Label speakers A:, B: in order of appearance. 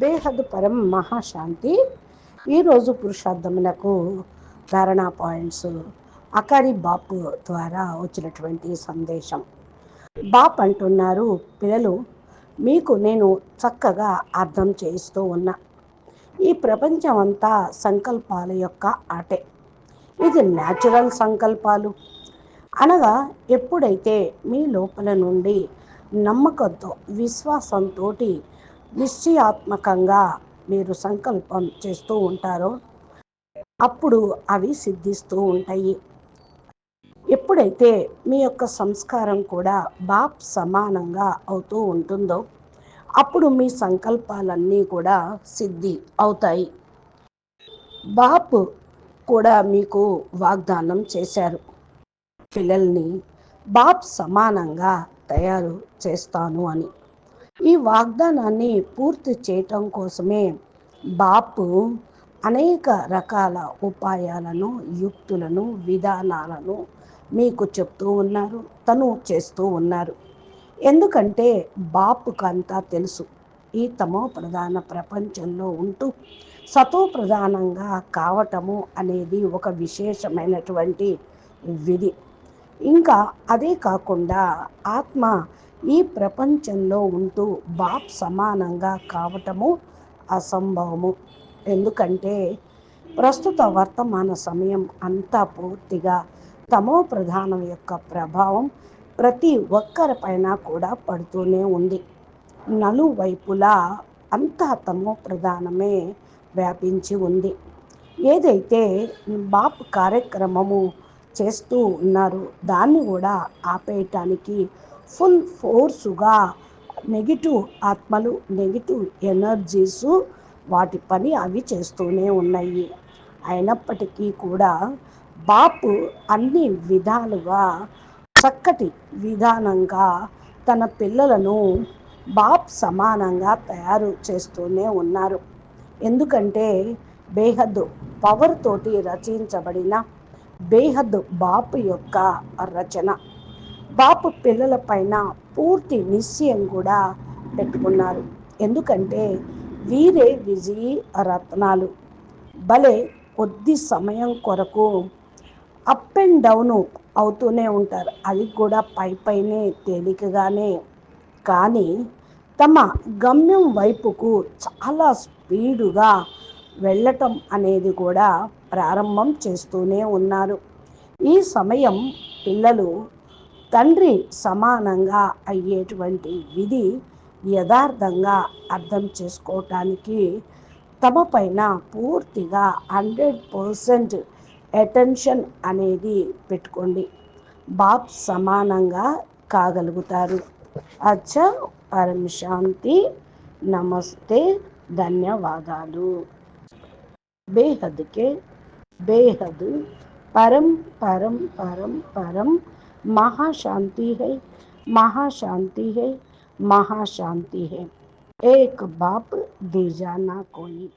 A: బేహద్ పరం మహాశాంతి. ఈరోజు పురుషార్థమునకు ధారణా పాయింట్స్. అకారి బాపు ద్వారా వచ్చినటువంటి సందేశం. బాప్ అంటున్నారు పిల్లలు మీకు నేను చక్కగా అర్థం చేయిస్తూ ఉన్నా. ఈ ప్రపంచం అంతా సంకల్పాల యొక్క ఆటే. ఇది న్యాచురల్ సంకల్పాలు. అనగా ఎప్పుడైతే మీ లోపల నుండి నమ్మకంతో విశ్వాసంతో నిశ్చయాత్మకంగా మీరు సంకల్పం చేస్తూ ఉంటారో అప్పుడు అవి సిద్ధిస్తూ ఉంటాయి. ఎప్పుడైతే మీ యొక్క సంస్కారం కూడా బాప్ సమానంగా అవుతూ ఉంటుందో అప్పుడు మీ సంకల్పాలన్నీ కూడా సిద్ధి అవుతాయి. బాప్ కూడా మీకు వాగ్దానం చేశారు. పిల్లల్ని బాప్ సమానంగా తయారు చేస్తాను అని. ఈ వాగ్దానాన్ని పూర్తి చేయటం కోసమే బాపు అనేక రకాల ఉపాయాలను యుక్తులను విధానాలను మీకు చెప్తూ ఉన్నారు తను చేస్తూ ఉన్నారు. ఎందుకంటే బాపుకు అంతా తెలుసు. ఈ తమో ప్రధాన ప్రపంచంలో ఉంటూ సతో ప్రధానంగా కావటము అనేది ఒక విశేషమైనటువంటి విధి. ఇంకా అదే కాకుండా ఆత్మ ఈ ప్రపంచంలో ఉంటూ బాప్ సమానంగా కావటము అసంభవము. ఎందుకంటే ప్రస్తుత వర్తమాన సమయం అంతా పూర్తిగా తమో ప్రధానం యొక్క ప్రభావం ప్రతి ఒక్కరిపైన కూడా పడుతూనే ఉంది. నలువైపులా అంతా తమో ప్రధానమే వ్యాపించి ఉంది. ఏదైతే బాప్ కార్యక్రమము చేస్తూ ఉన్నారు దాన్ని కూడా ఆపేయటానికి ఫుల్ ఫోర్సుగా నెగిటివ్ ఆత్మలు నెగిటివ్ ఎనర్జీసు వాటి పని అవి చేస్తూనే ఉన్నాయి. అయినప్పటికీ కూడా బాపు అన్ని విధాలుగా చక్కటి విధానంగా తన పిల్లలను బాప్ సమానంగా తయారు చేస్తూనే ఉన్నారు. ఎందుకంటే బేహద్ పవర్ తోటి రచించబడిన బేహద్ బాపు యొక్క రచన. బాపు పిల్లల పైన పూర్తి నిశ్చయం కూడా పెట్టుకున్నారు. ఎందుకంటే వీరే విజయ రత్నాలు. భలే కొద్ది సమయం కొరకు అప్ అండ్ డౌన్ అవుతూనే ఉంటారు. అది కూడా పై పైనే తేలికగానే. కానీ తమ గమ్యం వైపుకు చాలా స్పీడుగా వెళ్ళటం అనేది కూడా ప్రారంభం చేస్తూనే ఉన్నారు. ఈ సమయం పిల్లలు తండ్రి సమానంగా అయ్యేటువంటి విధి యథార్థంగా అర్థం చేసుకోవటానికి తమ పైన పూర్తిగా హండ్రెడ్ పర్సెంట్ అటెన్షన్ అనేది పెట్టుకోండి. బాప్ సమానంగా కాగలుగుతారు. అచ్చా పరమశాంతి నమస్తే. ధన్యవాదాలు. బేహద్కే బేహద్. పరం పరం పరం పరం. महाशांति है महाशांति है महाशांति है। एक बाप दीजाना कोई।